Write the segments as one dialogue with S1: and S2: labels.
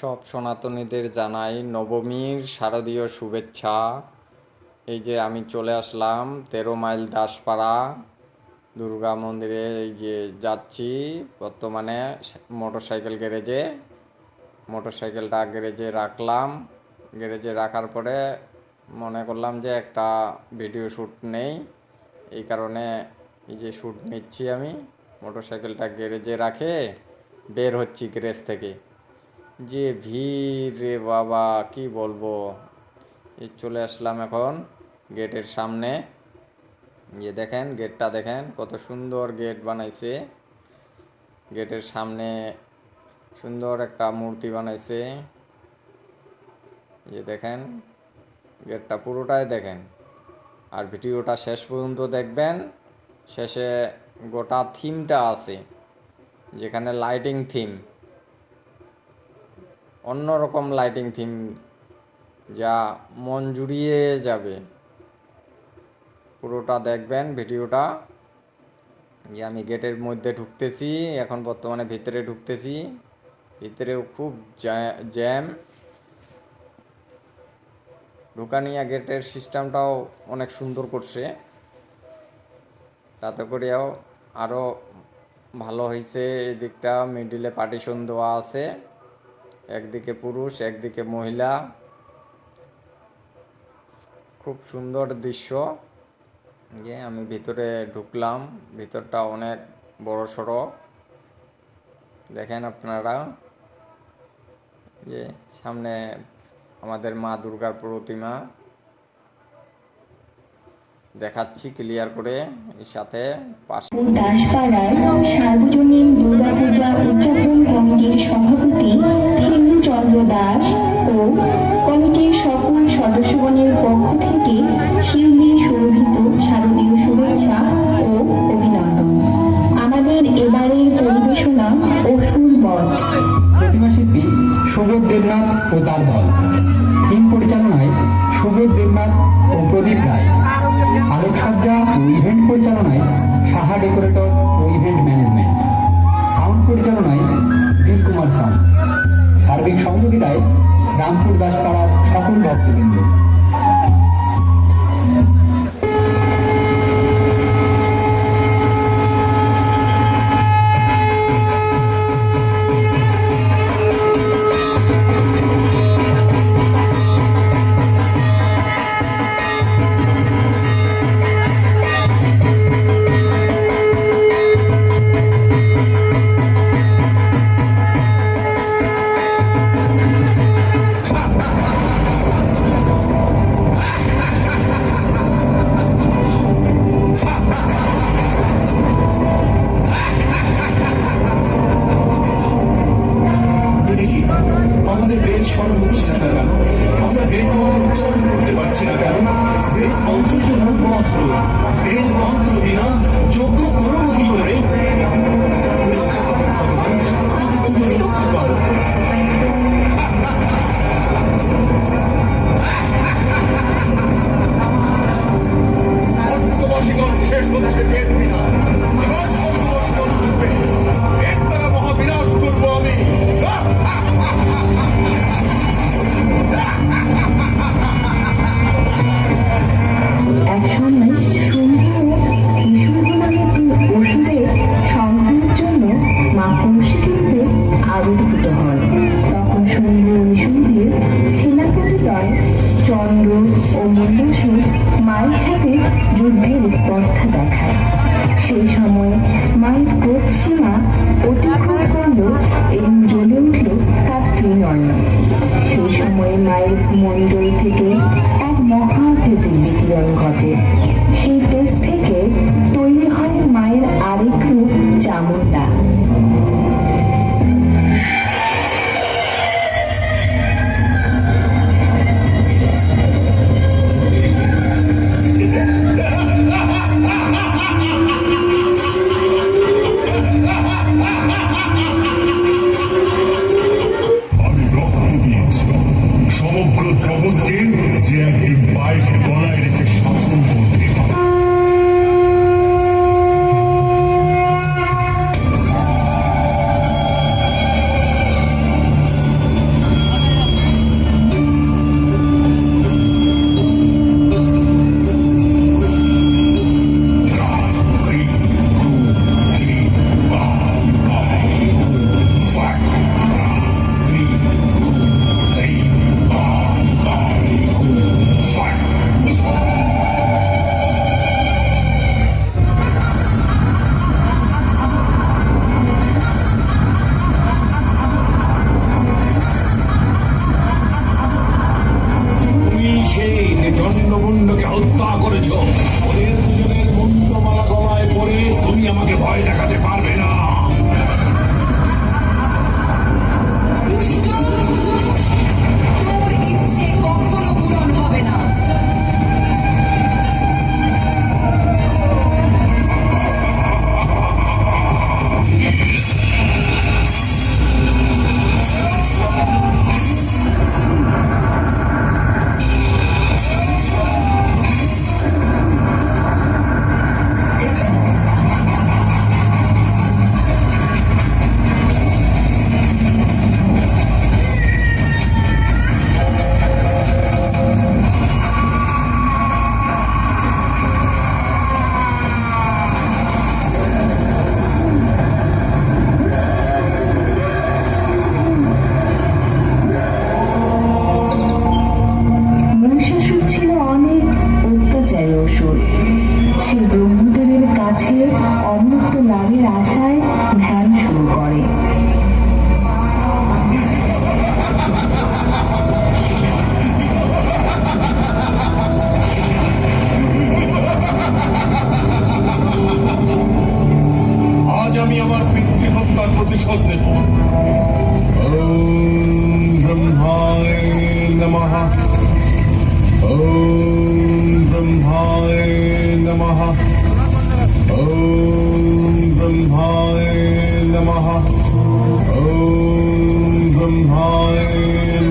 S1: সব সনাতনীদের জানাই নবমীর শারদীয় শুভেচ্ছা। এই যে আমি চলে আসলাম তেরো মাইল দাসপাড়া দুর্গা মন্দিরে, এই যে যাচ্ছি বর্তমানে মোটর সাইকেল গ্যারেজে। মোটর সাইকেলটা গ্যারেজে রাখলাম। গ্যারেজে রাখার পরে মনে করলাম যে একটা ভিডিও শ্যুট নেই। এই কারণে এই যে শ্যুট নিচ্ছি আমি। মোটর সাইকেলটা গ্যারেজে রাখে বের হচ্ছি গ্যারেজ থেকে। যে ভিড় রে বাবা, কি বলব? এই চলে আসলাম এখন গেটের সামনে। যে দেখেন, গেটটা দেখেন, কত সুন্দর গেট বানাইছে। গেটের সামনে সুন্দর একটা মূর্তি বানাইছে। যে দেখেন, গেটটা পুরোটাই দেখেন। আর ভিডিওটা শেষ পর্যন্ত দেখবেন। শেষে গোটা থিমটা আছে, যেখানে লাইটিং থিম অন্যরকম লাইটিং থিম যা মন জুড়িয়ে যাবে। পুরোটা দেখবেন, ভিডিওটা। যে আমি গেটের মধ্যে ঢুকতেছি, এখন বর্তমানে ভিতরে ঢুকতেছি। ভিতরেও খুব জ্যা- জ্যাম। ঢুকানিয়া গেটের সিস্টেমটাও অনেক সুন্দর করছে। তাতে করেও আরও ভালো হয়েছে এই দিকটা। মিডিলে পার্টিশন দেওয়া আছে। একদিকে পুরুষ, একদিকে মহিলা। খুব সুন্দর দৃশ্য। যে আমি ভিতরে ঢুকলাম। ভিতরটা অনেক বড় সড়ো দেখেন আপনারা। যে সামনে আমাদের মা দুর্গার প্রতিমা। দেখাচ্ছি ক্লিয়ার করে এর সাথে
S2: দাসপাড়ায় সার্বজনীন দুর্গাপূজা উদযাপন কমিটির সভাপতি চন্দ্র দাস ও কমিটির সকল সদস্যগণের সেই সময় মায়ের ক্রোধ সীমা অতিক্রম করল এবং জ্বলে উঠল তার ত্রিনয়ন সেই সময় মায়ের মণ্ডল থেকে এক মহা তেজের বিকিরণ ঘটে। সেই তেজ থেকে তৈরি হয় মায়ের আরেক রূপ চামুন্ডা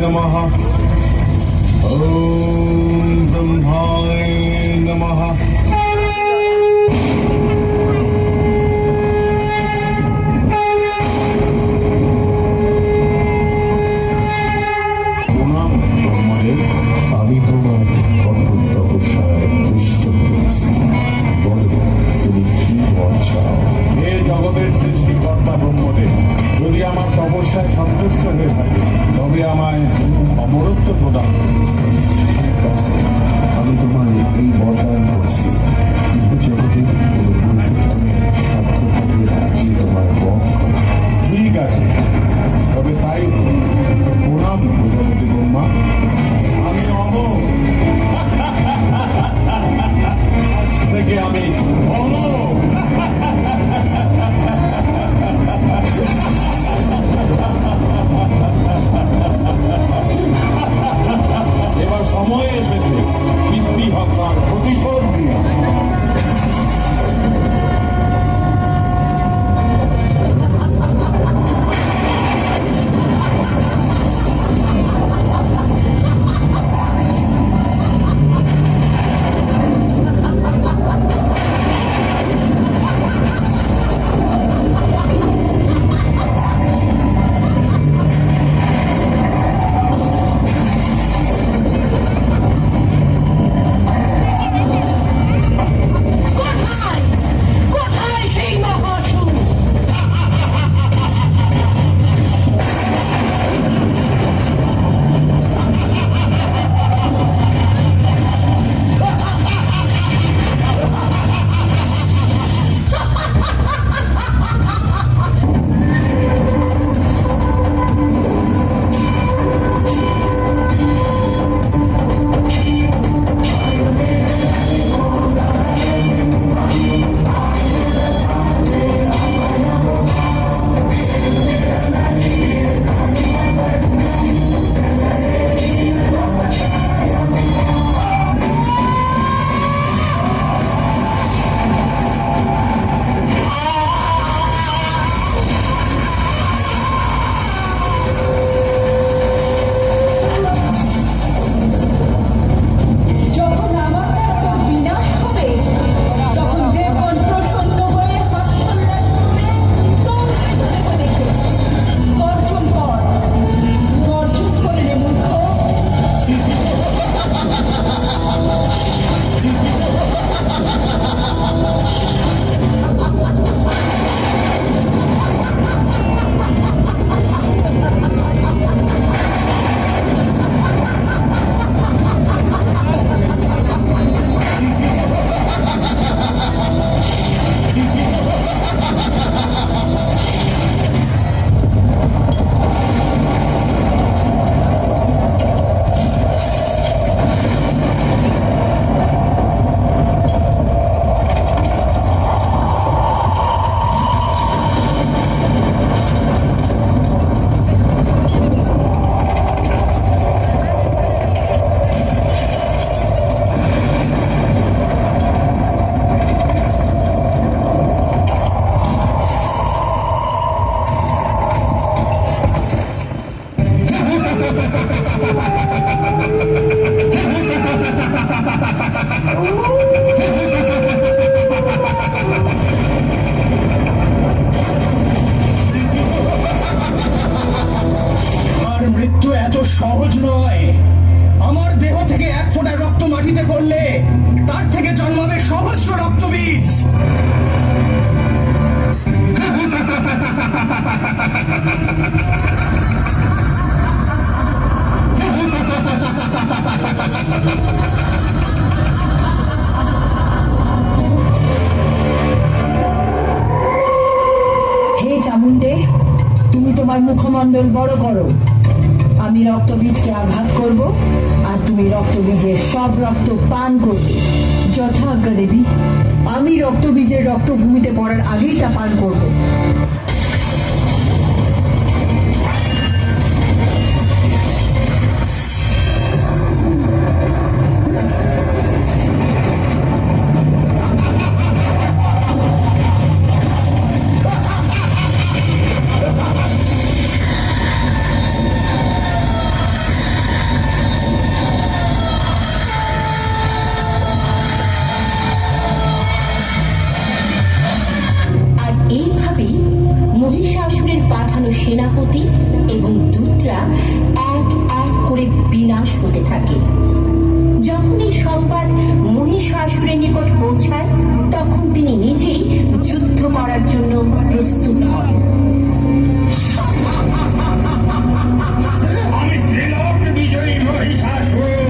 S3: नमः। ॐ ब्रह्माय नमः। আমি তোমার কঠোর তপস্যায় দুষ্ট হয়েছি। বলো তুমি
S4: সৃষ্টিকর্তা ব্রহ্মদেব যদি আমার তপস্যায় সন্তুষ্ট হয়ে থাকে be on সময় এসেছে। পিতৃহত্যার প্রতিশোধ
S5: নেওয়া সব রক্ত পান করবে। যথাজ্ঞা দেবী আমি রক্তবীজের রক্তভূমিতে পড়ার আগেই তা পান করব। সেনাপতি এবং দূতরা এক এক করে
S6: বিনাশ হতে থাকে। যখনই সংবাদ মহিষাসুরের নিকট পৌঁছায়, তখন
S2: তিনি নিজেই যুদ্ধ করার জন্য প্রস্তুত হন। আমি
S7: বিজয়ী মহিষাসুর।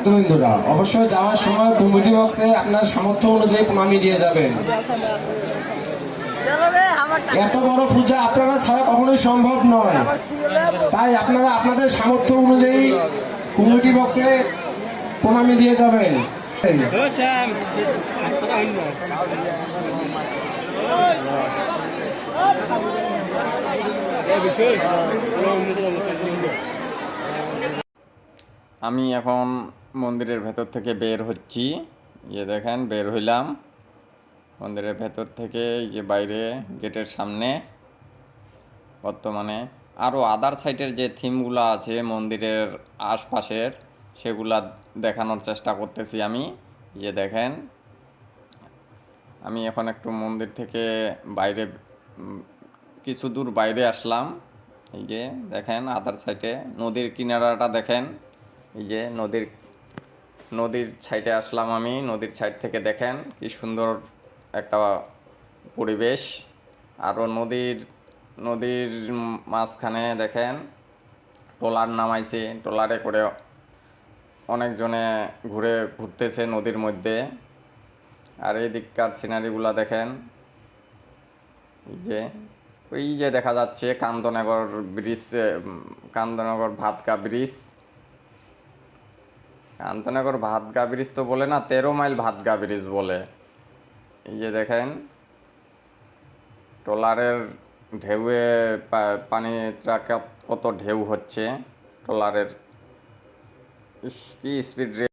S7: ভক্তবৃন্দরা অবশ্যই যাওয়ার সময় কমিটি বক্সে আপনার সামর্থ্য অনুযায়ী প্রণামী দিয়ে যাবেন। এত বড় পূজা আপনারা ছাড়া কখনোই সম্ভব নয়। তাই আপনারা আপনাদের সামর্থ্য অনুযায়ী কমিটি বক্সে প্রণামী দিয়ে যাবেন।
S1: আমি এখন মন্দিরের ভেতর থেকে বের হচ্ছি। ইয়ে দেখেন, বের হইলাম। মন্দিরের ভেতর থেকে যে বাইরে গেটের সামনে, বর্তমানে আরও আদার সাইটের যে থিমগুলো আছে মন্দিরের আশপাশের, সেগুলা দেখানোর চেষ্টা করতেছি আমি। যে দেখেন, আমি এখন একটু মন্দির থেকে বাইরে কিছু দূর বাইরে আসলাম। এই যে দেখেন আদার সাইডে নদীর কিনারাটা দেখেন। এই যে নদীর নদীর সাইডে আসলাম আমি। নদীর সাইড থেকে দেখেন কি সুন্দর একটা পরিবেশ। আরও নদীর নদীর মাঝখানে দেখেন ট্রলার নামাইছে। ট্রলারে করে অনেকজনে ঘুরে ঘুরতেছে নদীর মধ্যে। আর এই দিককার সিনারিগুলা দেখেন যে, ওই যে দেখা যাচ্ছে Kandanagar bridge Kandanagar Bhatka bridge. Kantanagar Bhatga bridge তো বলে না, তেরো মাইল ভাতগা ব্রিজ বলে। এই যে দেখেন, ট্রলারের ঢেউয়ে পানিটা কত ঢেউ হচ্ছে, ট্রলারের। কি স্পিড